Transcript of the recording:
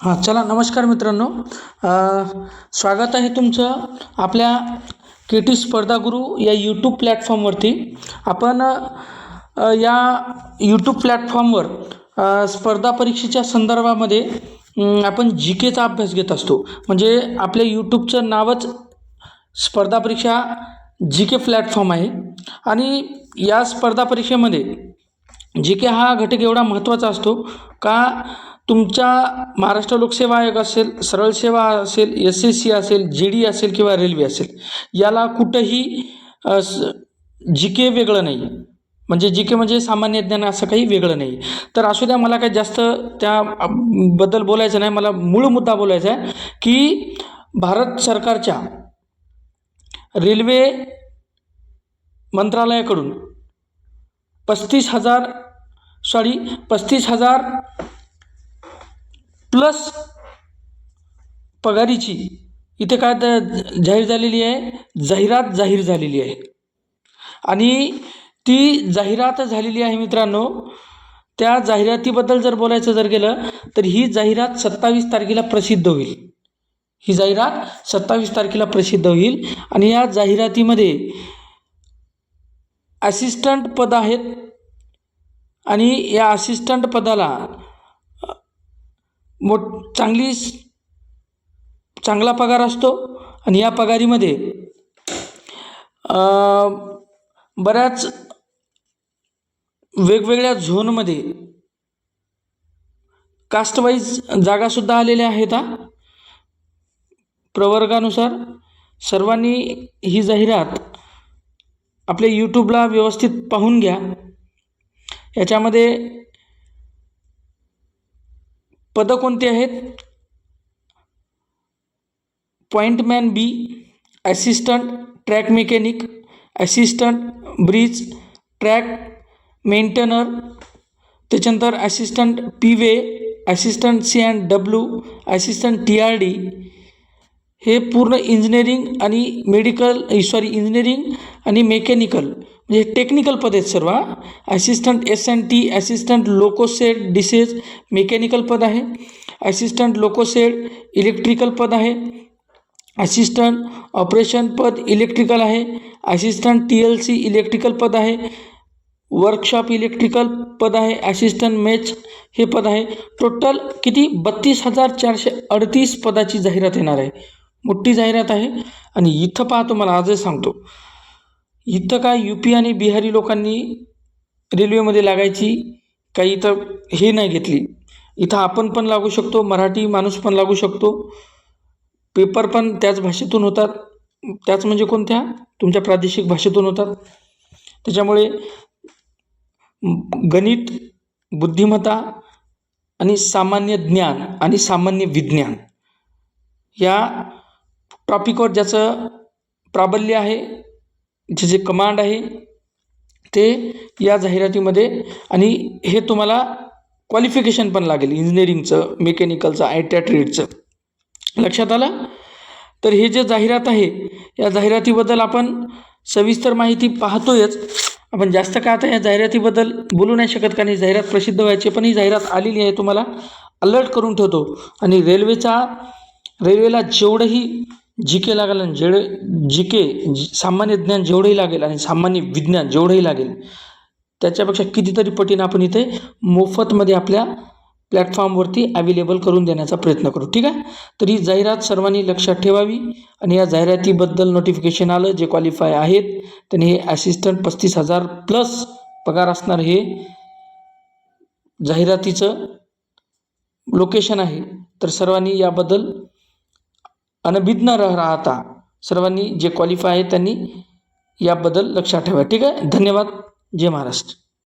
हां चला नमस्कार मित्रांनो. स्वागत आहे तुमचं आपल्या के टी स्पर्धा गुरु या यूट्यूब प्लॅटफॉर्मवरती आपण या यूट्यूब प्लॅटफॉर्मवर स्पर्धा परीक्षेच्या संदर्भामध्ये आपण जी केचा अभ्यास घेत असतो. म्हणजे आपल्या यूट्यूबचं नावच स्पर्धा परीक्षा जी के प्लॅटफॉर्म आहे. आणि या स्पर्धा परीक्षेमध्ये जी के हा घटक एवढा महत्त्वाचा असतो का तुमच्या महाराष्ट्र लोकसेवा आयोग असेल सरळ सेवा असेल एस एस सी असेल जी डी असेल किंवा रेल्वे असेल याला कुठंही स- जी के वेगळं नाही. आहे म्हणजे जी के म्हणजे सामान्य ज्ञान असं काही वेगळं नाही. तर असू द्या मला काही जास्त त्या बद्दल बोलायचं नाही. मला मूळ मुद्दा बोलायचा आहे की भारत सरकारच्या रेल्वे मंत्रालयाकडून पस्तीस हजार सॉरी पस्तीस हजार प्लस पगारीची. इथे काय तर जाहीर झालेली आहे? जाहिरात जाहीर झालेली आहे. आणि ती जाहिरात झालेली आहे मित्रांनो त्या जाहिरातीबद्दल जर बोलायचं जर गेलं तर ही जाहिरात सत्तावीस तारखेला प्रसिद्ध होईल. ही जाहिरात सत्तावीस तारखेला प्रसिद्ध होईल. आणि या जाहिरातीमध्ये असिस्टंट पद आहेत. आणि या असिस्टंट पदाला मोठ चांगली चांगला पगार असतो आणि या पगारीमध्ये बऱ्याच वेगवेगळ्या झोनमध्ये कास्टवाईज जागासुद्धा आलेल्या आहेत हा. प्रवर्गानुसार सर्वांनी ही जाहिरात आपल्या यूट्यूबला व्यवस्थित पाहून घ्या. याच्यामध्ये पदं कोणती आहेत? Pointman B assistant track mechanic assistant bridge track maintainer त्याच्यानंतर assistant P way assistant C and W assistant T R D हे पूर्ण इंजिनिअरिंग आणि मेडिकल सॉरी इंजिनिअरिंग आणि मेकॅनिकल म्हणजे टेक्निकल पद आहेत सर्व assistant S N T assistant loco shed diesel mechanical पद आहे. ॲसिस्टंट लोकोसेड इलेक्ट्रिकल पद आहे. असिस्टंट ऑपरेशन पद इलेक्ट्रिकल आहे. Assistant T L C electrical पद आहे. वर्कशॉप इलेक्ट्रिकल पद आहे. असिस्टंट मॅच हे पद आहे. टोटल किती? बत्तीस हजार चारशे अडतीस पदाची जाहिरात येणार आहे. मोठी जाहिरात आहे. आणि इथं पाहतो मला आजच सांगतो. इथं काय यू पी आणि बिहारी लोकांनी रेल्वेमध्ये लागायची काही इथं हे नाही घेतली. इथं आपण पण लागू शकतो मराठी माणूस पण लागू शकतो. पेपर पण त्याच भाषेतून होतात. त्याच म्हणजे कोणत्या? तुमच्या प्रादेशिक भाषेतून होतात. त्याच्यामुळे गणित बुद्धिमत्ता आणि सामान्य ज्ञान आणि सामान्य विज्ञान या टॉपिकवर ज्याचं प्राबल्य आहे जे कमांड आहे ते या जाहिरातीमध्ये आणि हे तुम्हाला क्वालिफिकेशन पण लागेल इंजिनिअरिंगचं मेकॅनिकलचं आय टी ट्रेडचं लक्षात आलं? तर हे जे जाहिरात आहे या जाहिरातीबद्दल आपण सविस्तर माहिती पाहतोयच. आपण जास्त काय आता या जाहिरातीबद्दल बोलू नाही शकत कारण ही जाहिरात प्रसिद्ध व्हायची पण ही जाहिरात आलेली आहे तुम्हाला अलर्ट करून ठेवतो. आणि रेल्वेचा रेल्वेला जेवढंही जी के लागेल आणि जेवढे जी के सामान्य ज्ञान जेवढंही लागेल आणि सामान्य विज्ञान जेवढंही लागेल त्याच्यापेक्षा कितीतरी पटीनं आपण इथे मोफतमध्ये आपल्या प्लॅटफॉर्मवरती अवेलेबल करून देण्याचा प्रयत्न करू. ठीक आहे? तर ही जाहिरात सर्वांनी लक्षात ठेवावी आणि या जाहिरातीबद्दल नोटिफिकेशन आलं जे क्वालिफाय आहेत त्यांनी हे असिस्टंट पस्तीस हजार प्लस पगार असणार हे जाहिरातीचं लोकेशन आहे. तर सर्वांनी याबद्दल अनभिज्ञ र राहता. सर्वांनी जे क्वालिफाय आहे त्यांनी याबद्दल लक्षात ठेवा. ठीक आहे? धन्यवाद. जय महाराष्ट्र.